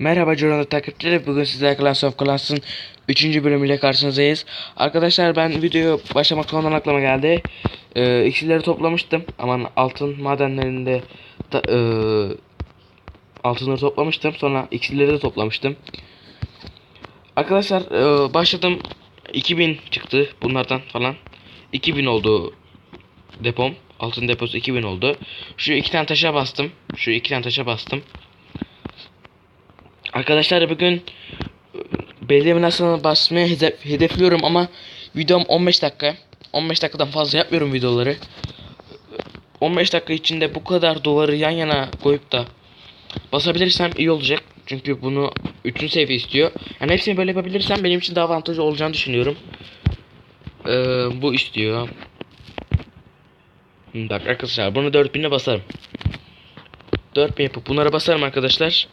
Merhaba Journal takipçileri. Bugün sizlerle Clash of Clans'ın 3. bölümüyle karşınızdayız. Arkadaşlar ben videoya başlamaktan ondan aklıma geldi. Ee, iksirleri toplamıştım. Aman altın madenlerinde da, e, altınları toplamıştım. Sonra iksirleri de toplamıştım. Arkadaşlar e, başladım. 2000 çıktı bunlardan falan. 2000 oldu depom. Altın deposu 2000 oldu. Şu iki tane taşa bastım. Şu iki tane taşa bastım. Arkadaşlar bugün e, belediye binasına basmayı hedef, hedefliyorum ama videom 15 dakika. 15 dakikadan fazla yapmıyorum videoları. 15 dakika içinde bu kadar doları yan yana koyup da basabilirsem iyi olacak. Çünkü bunu 3. seviye istiyor. Yani hepsini böyle yapabilirsem benim için daha avantajlı olacağını düşünüyorum. Ee, bu istiyor. Bak arkadaşlar bunu 4000'e basarım. 4000 yapıp bunlara basarım arkadaşlar.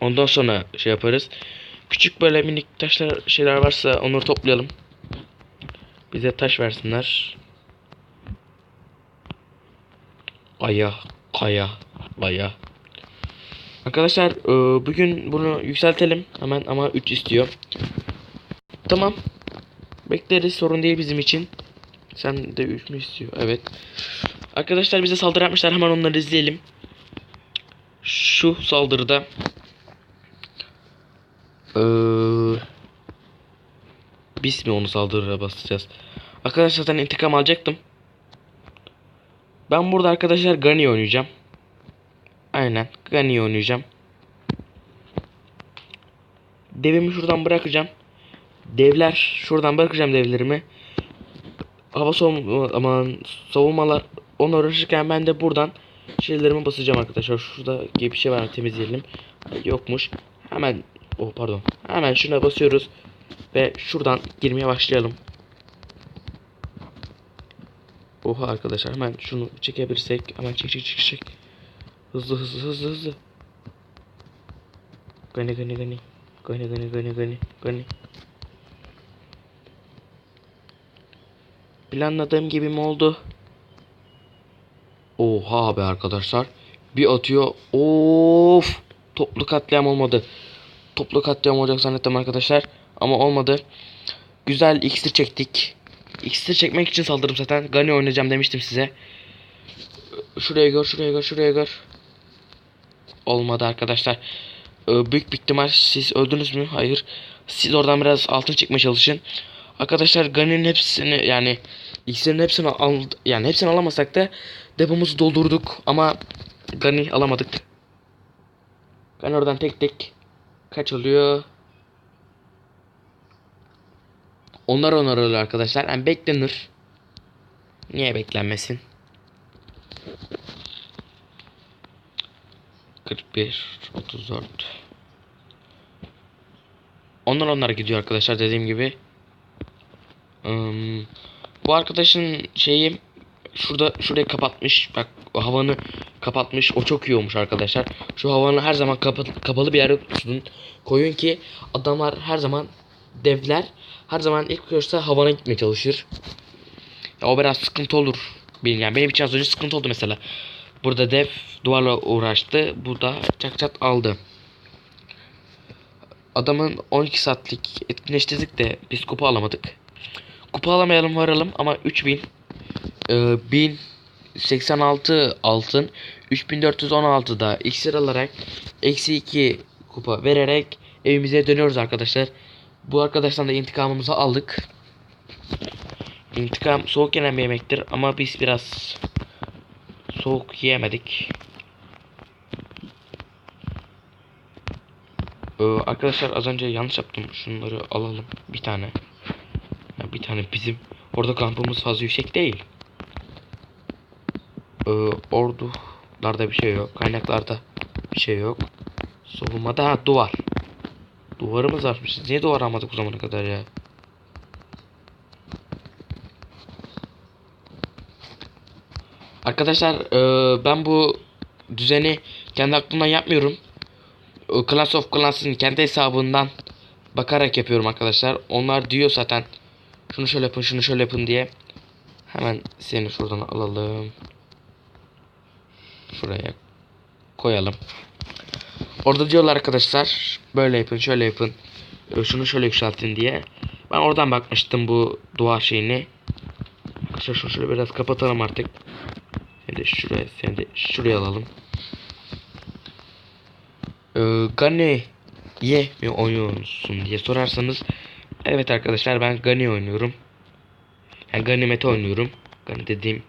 Ondan sonra şey yaparız. Küçük böyle minik taşlar şeyler varsa onları toplayalım. Bize taş versinler. Aya, kaya, baya. Arkadaşlar e, bugün bunu yükseltelim hemen ama 3 istiyor. Tamam. Bekleriz sorun değil bizim için. Sen de 3 mü istiyor? Evet. Arkadaşlar bize saldırı yapmışlar hemen onları izleyelim. Şu saldırıda ee, biz mi onu saldırıya basacağız? Arkadaşlar zaten intikam alacaktım. Ben burada arkadaşlar Gani oynayacağım. Aynen Gani oynayacağım. Devimi şuradan bırakacağım. Devler şuradan bırakacağım devlerimi. Hava savunma aman savunmalar onu uğraşırken ben de buradan şeylerimi basacağım arkadaşlar. Şurada gibi bir şey var temizleyelim. Yokmuş. Hemen Oh pardon. Hemen şuna basıyoruz. Ve şuradan girmeye başlayalım. Oha arkadaşlar hemen şunu çekebilirsek. Hemen çek çek çek çek. Hızlı hızlı hızlı hızlı. Gani gani gani. Gani gani gani gani gani. Planladığım gibi mi oldu? Oha be arkadaşlar. Bir atıyor. Of. Toplu katliam olmadı toplu katliam olacak zannettim arkadaşlar. Ama olmadı. Güzel iksir çektik. İksir çekmek için saldırdım zaten. Gani oynayacağım demiştim size. Şuraya gör, şuraya gör, şuraya gör. Olmadı arkadaşlar. Ee, büyük bir ihtimal siz öldünüz mü? Hayır. Siz oradan biraz altın çekmeye çalışın. Arkadaşlar Gani'nin hepsini yani iksirin hepsini al yani hepsini alamasak da depomuzu doldurduk ama Gani alamadık. Gani oradan tek tek Kaç oluyor? Onlar onlar oluyor arkadaşlar. Yani beklenir. Niye beklenmesin? 41 34 Onlar onlar gidiyor arkadaşlar dediğim gibi. Um, bu arkadaşın şeyi şurada şurayı kapatmış. Bak havanı kapatmış. O çok iyi olmuş arkadaşlar. Şu havanı her zaman kapalı, kapalı bir yere tutun. Koyun ki adamlar her zaman devler her zaman ilk görse havana gitmeye çalışır. Ya o biraz sıkıntı olur. Benim, yani benim için az önce sıkıntı oldu mesela. Burada dev duvarla uğraştı. Bu da çak çat aldı. Adamın 12 saatlik etkinleştirdik de biz kupa alamadık. Kupa alamayalım varalım ama 3000 e, 1000 86 altın 3416'da iksir alarak eksi 2 kupa vererek evimize dönüyoruz arkadaşlar. Bu arkadaştan da intikamımızı aldık. İntikam soğuk yenen bir yemektir ama biz biraz soğuk yiyemedik. Ee, arkadaşlar az önce yanlış yaptım. Şunları alalım. Bir tane. Bir tane bizim. Orada kampımız fazla yüksek değil. Ee, ordularda bir şey yok. Kaynaklarda bir şey yok. Savunmada ha duvar. Duvarımız varmış. Niye duvar almadık o zamana kadar ya? Arkadaşlar e, ben bu düzeni kendi aklımdan yapmıyorum. E, Class of Clans'ın kendi hesabından bakarak yapıyorum arkadaşlar. Onlar diyor zaten şunu şöyle yapın şunu şöyle yapın diye. Hemen seni şuradan alalım. Şuraya koyalım. Orada diyorlar arkadaşlar böyle yapın şöyle yapın. Şunu şöyle yükseltin diye. Ben oradan bakmıştım bu duvar şeyini. Arkadaşlar şunu şöyle biraz kapatalım artık. Seni de şuraya, seni de şuraya alalım. Ee, Gani'ye mi oynuyorsun diye sorarsanız Evet arkadaşlar ben Gani oynuyorum. Yani Ganimet oynuyorum. Gani dediğim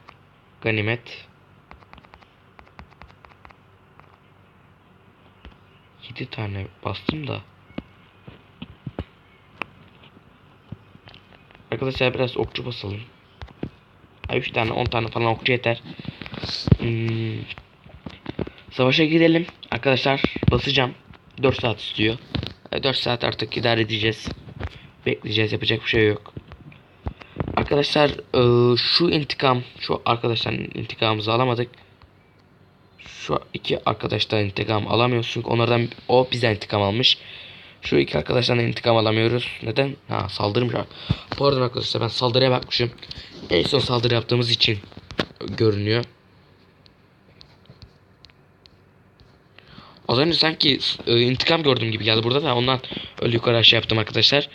Ganimet. 7 tane bastım da. Arkadaşlar biraz okçu basalım. 3 tane 10 tane falan okçu yeter. Hmm. Savaşa gidelim. Arkadaşlar basacağım. 4 saat istiyor. 4 saat artık idare edeceğiz. Bekleyeceğiz yapacak bir şey yok. Arkadaşlar eee, şu intikam şu arkadaşların intikamımızı alamadık. Şu iki arkadaştan intikam alamıyoruz çünkü onlardan o bizden intikam almış. Şu iki arkadaştan intikam alamıyoruz. Neden? Ha saldırmış. Pardon arkadaşlar ben saldırıya bakmışım. En son saldırı yaptığımız için görünüyor. Az önce sanki e, intikam gördüm gibi geldi burada da ondan öyle yukarı aşağı yaptım arkadaşlar.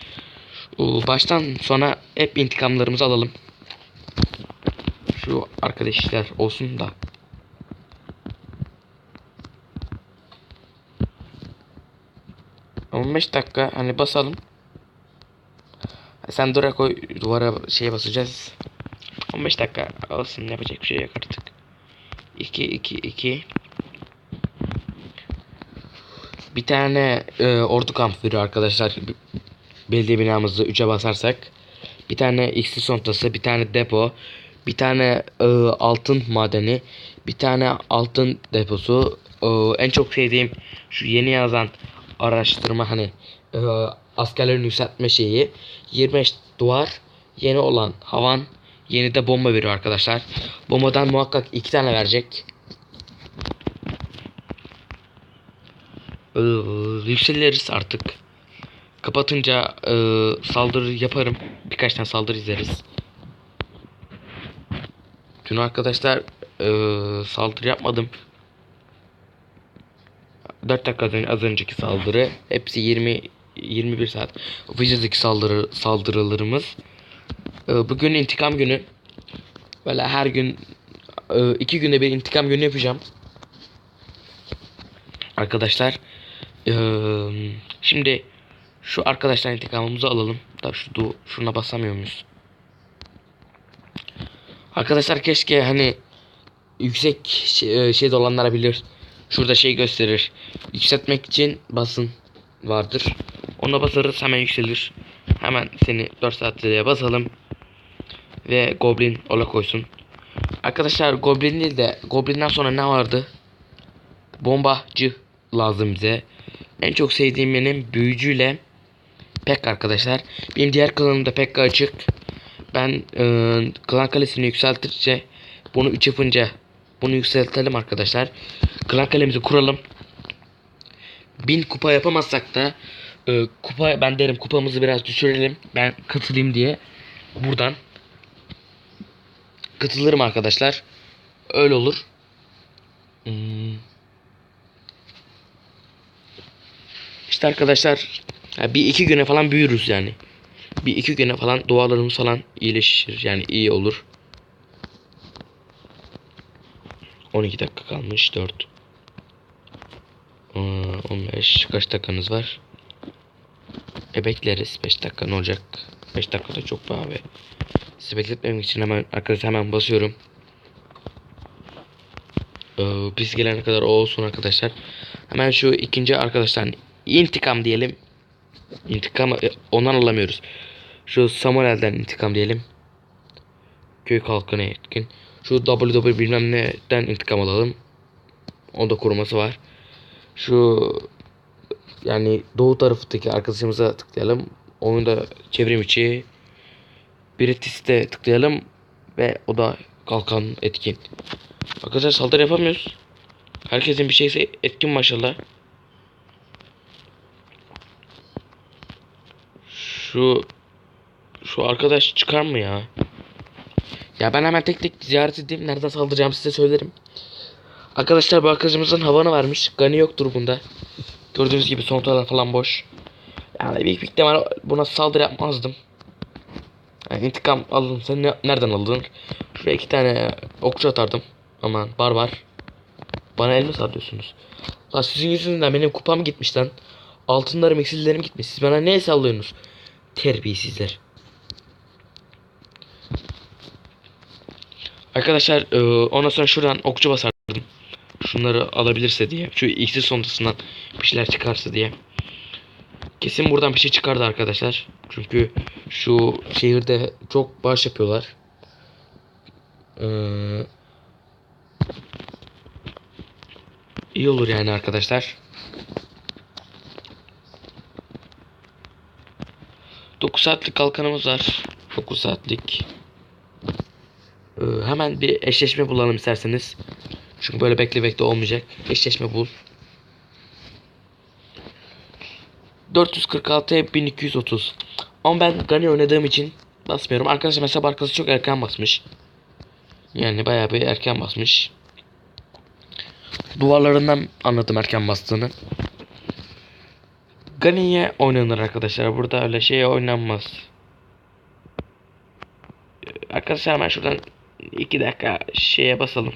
E, Baştan sona hep intikamlarımızı alalım. Şu arkadaşlar olsun da. On beş dakika hani basalım. Sen dura koy duvara şeye basacağız. 15 dakika olsun yapacak bir şey yok artık. 2 2 2 Bir tane e, ordu kamp veriyor arkadaşlar. Belediye binamızı 3'e basarsak. Bir tane X'li sontası, bir tane depo, bir tane e, altın madeni, bir tane altın deposu. E, en çok sevdiğim şu yeni yazan araştırma hani e, askerlerin yükseltme şeyi. 25 duvar, yeni olan havan, yeni de bomba veriyor arkadaşlar. Bombadan muhakkak iki tane verecek. Ee, yükseliriz artık. Kapatınca e, saldırı yaparım. Birkaç tane saldırı izleriz. Dün arkadaşlar e, saldırı yapmadım. 4 dakika önce, az önceki saldırı. Hepsi 20 21 saat. Videodaki saldırı saldırılarımız. E, bugün intikam günü. Böyle her gün e, iki günde bir intikam günü yapacağım. Arkadaşlar eee, şimdi şu arkadaşlar intikamımızı alalım. Da şu du- şuna basamıyor muyuz? Arkadaşlar keşke hani yüksek şey, e, şeyde olanlara bilir. Şurada şey gösterir. Yükseltmek için basın vardır. Ona basarız hemen yükselir. Hemen seni 4 saatliğe basalım. Ve Goblin ola koysun. Arkadaşlar Goblin değil de Goblin'den sonra ne vardı? Bombacı lazım bize. En çok sevdiğim benim büyücüyle Pekka arkadaşlar. Benim diğer klanımda Pekka açık. Ben e, klan kalesini yükseltirce bunu 3 yapınca bunu yükseltelim arkadaşlar. Klan kalemizi kuralım. 1000 kupa yapamazsak da e, kupa ben derim kupamızı biraz düşürelim. Ben katılayım diye buradan katılırım arkadaşlar. Öyle olur. Hmm. İşte arkadaşlar bir iki güne falan büyürüz yani. Bir iki güne falan dualarımız falan iyileşir yani iyi olur. 12 dakika kalmış 4 Ee, 15 kaç dakikanız var? E bekleriz 5 dakika ne olacak? 5 dakika da çok be abi. Sizi bekletmemek için hemen arkadaşlar hemen basıyorum. Ee, biz gelene kadar o olsun arkadaşlar. Hemen şu ikinci arkadaşlar intikam diyelim. İntikam e, ondan alamıyoruz. Şu Samuel'den intikam diyelim. Köy kalkanı etkin. Şu WW bilmem neden intikam alalım. Onda koruması var. Şu yani doğu tarafındaki arkadaşımıza tıklayalım. Onu da çevrim içi. Britis'te tıklayalım. Ve o da kalkan etkin. Arkadaşlar saldırı yapamıyoruz. Herkesin bir şeyse etkin maşallah. Şu şu arkadaş çıkar mı ya? Ya ben hemen tek tek ziyaret edeyim. Nereden saldıracağım size söylerim. Arkadaşlar bu arkadaşımızın havanı varmış. Gani yoktur bunda. Gördüğünüz gibi son taraflar falan boş. Yani büyük bir ihtimal buna saldırı yapmazdım. Yani intikam alınsa ne, nereden alınır? Şuraya iki tane okçu atardım. Aman barbar. Bana el mi sallıyorsunuz? Lan sizin yüzünüzden benim kupam gitmiş lan. Altınlarım eksillerim gitmiş. Siz bana ne sallıyorsunuz? Terbiyesizler. Arkadaşlar e, ondan sonra şuradan okçu basardım. Şunları alabilirse diye. Şu iksir sondasından bir şeyler çıkarsa diye. Kesin buradan bir şey çıkardı arkadaşlar. Çünkü şu şehirde çok bağış yapıyorlar. Ee, iyi olur yani arkadaşlar. 9 saatlik kalkanımız var. 9 saatlik. Ee, hemen bir eşleşme bulalım isterseniz. Çünkü böyle bekle bekle olmayacak. Eşleşme bul. 446'ya 1230. Ama ben Gani oynadığım için basmıyorum. Arkadaşlar mesela arkası çok erken basmış. Yani bayağı bir erken basmış. Duvarlarından anladım erken bastığını. Gani'ye oynanır arkadaşlar. Burada öyle şey oynanmaz. Arkadaşlar hemen şuradan 2 dakika şeye basalım.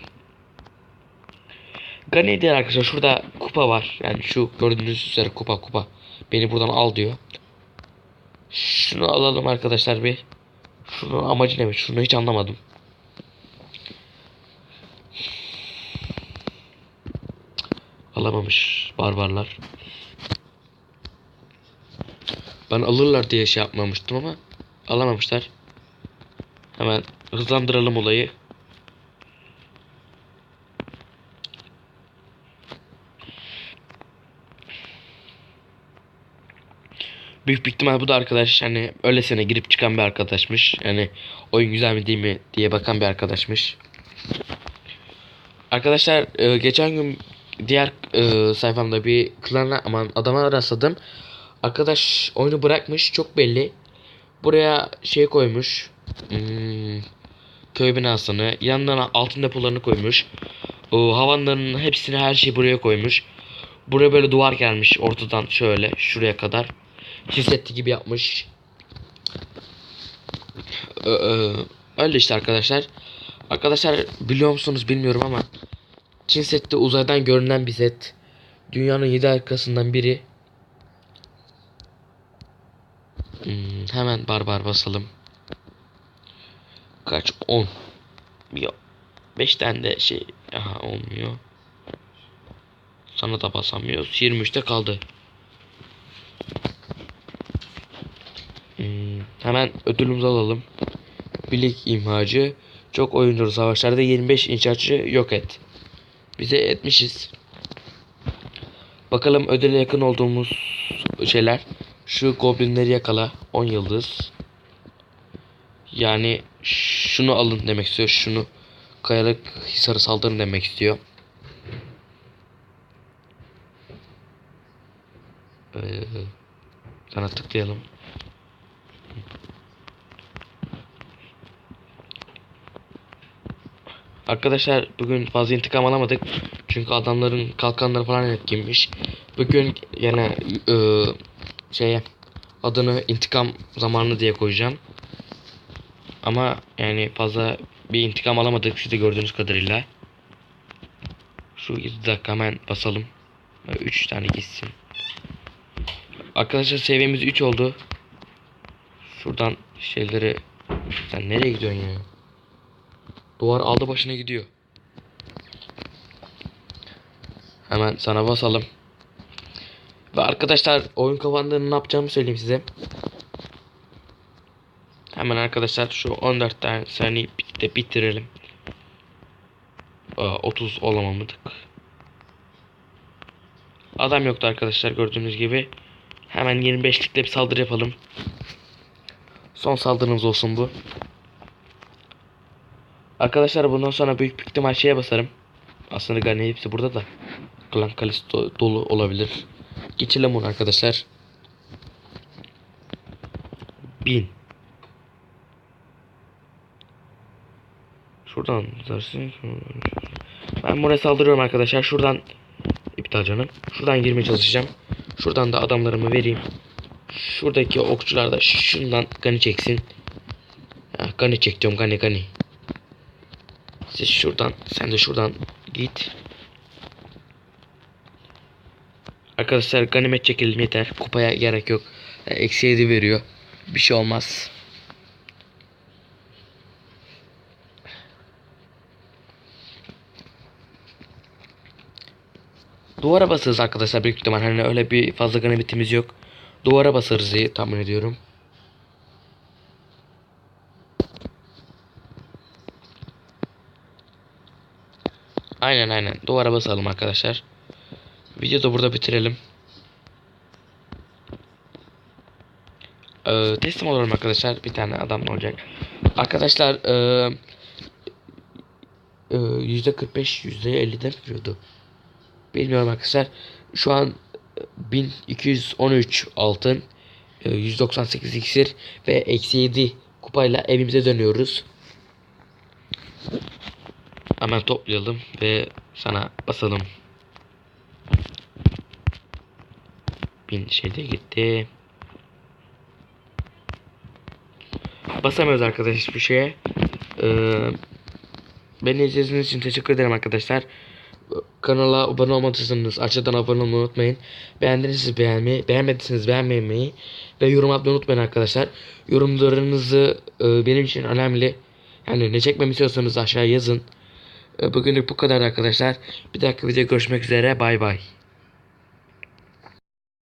Gani değil arkadaşlar. Şurada kupa var. Yani şu gördüğünüz üzere kupa kupa. Beni buradan al diyor. Şunu alalım arkadaşlar bir. Şunun amacı neymiş? Şunu hiç anlamadım. Alamamış barbarlar. Ben alırlar diye şey yapmamıştım ama alamamışlar. Hemen hızlandıralım olayı. Büyük bir ihtimal bu da arkadaş hani öylesine girip çıkan bir arkadaşmış. Yani oyun güzel mi değil mi diye bakan bir arkadaşmış. Arkadaşlar e, geçen gün diğer e, sayfamda bir klana aman adama rastladım. Arkadaş oyunu bırakmış çok belli. Buraya şey koymuş. Hmm, köy binasını. Yanlarına altın depolarını koymuş. O havanların hepsini her şeyi buraya koymuş. Buraya böyle duvar gelmiş ortadan şöyle şuraya kadar. Hissetti gibi yapmış. Ee, e, öyle işte arkadaşlar. Arkadaşlar biliyor musunuz bilmiyorum ama Çin sette uzaydan görünen bir set. Dünyanın 7 arkasından biri. Hmm, hemen barbar basalım. Kaç? 10. Yok. 5 tane de şey. Aha olmuyor. Sana da basamıyoruz. 23'te kaldı. Hmm, hemen ödülümüzü alalım. Bilik imhacı. Çok oyuncu savaşlarda 25 inşaatçı yok et. Bize etmişiz. Bakalım ödüle yakın olduğumuz şeyler. Şu goblinleri yakala. 10 yıldız. Yani şunu alın demek istiyor. Şunu kayalık hisarı saldırın demek istiyor. Ee, sana tıklayalım. Arkadaşlar bugün fazla intikam alamadık. Çünkü adamların kalkanları falan etkinmiş. Bugün yine e, şeye adını intikam zamanı diye koyacağım. Ama yani fazla bir intikam alamadık siz de gördüğünüz kadarıyla. Şu 7 dakika hemen basalım. 3 tane gitsin. Arkadaşlar seviyemiz 3 oldu. Şuradan şeyleri sen nereye gidiyorsun ya? Duvar aldı başına gidiyor. Hemen sana basalım. Ve arkadaşlar oyun kapandığını ne yapacağımı söyleyeyim size. Hemen arkadaşlar şu 14 tane saniye bitirelim. Aa, 30 olamamadık. Adam yoktu arkadaşlar gördüğünüz gibi. Hemen 25'likle bir saldırı yapalım. Son saldırımız olsun bu. Arkadaşlar bundan sonra büyük bir ihtimal şeye basarım. Aslında Gani hepsi burada da. Klan Kalisto dolu olabilir. Geçelim bunu arkadaşlar. 1000 Şuradan zarsın. Ben buraya saldırıyorum arkadaşlar. Şuradan iptal canım. Şuradan girmeye çalışacağım. Şuradan da adamlarımı vereyim. Şuradaki okçular da şundan gani çeksin. Gani çek diyorum gani gani. Siz şuradan sen de şuradan git. Arkadaşlar ganimet çekelim yeter. Kupaya gerek yok. E, Eksi 7 veriyor. Bir şey olmaz. Duvara basarız arkadaşlar büyük ihtimal. Hani öyle bir fazla ganimetimiz yok. Duvara basarız diye tahmin ediyorum. Aynen aynen. Duvara basalım arkadaşlar. Videoyu da burada bitirelim. Ee, teslim olurum arkadaşlar. Bir tane adam olacak. Arkadaşlar ee, ee, %45 %50'den veriyordu. Bilmiyorum arkadaşlar. Şu an e, 1213 altın, e, 198 iksir ve eksi 7 kupayla evimize dönüyoruz. Hemen toplayalım ve sana basalım. Bin şeyde gitti. Basamıyoruz arkadaşlar hiçbir şeye. Ee, beni izlediğiniz için teşekkür ederim arkadaşlar. Kanala abone olmadıysanız aşağıdan abone olmayı unutmayın. Beğendiyseniz beğenmeyi, beğenmediyseniz beğenmeyi ve yorum atmayı unutmayın arkadaşlar. Yorumlarınızı e, benim için önemli. Yani ne çekmemi istiyorsanız aşağıya yazın. Bugünlük bu kadar arkadaşlar. Bir dahaki videoda görüşmek üzere. Bay bay.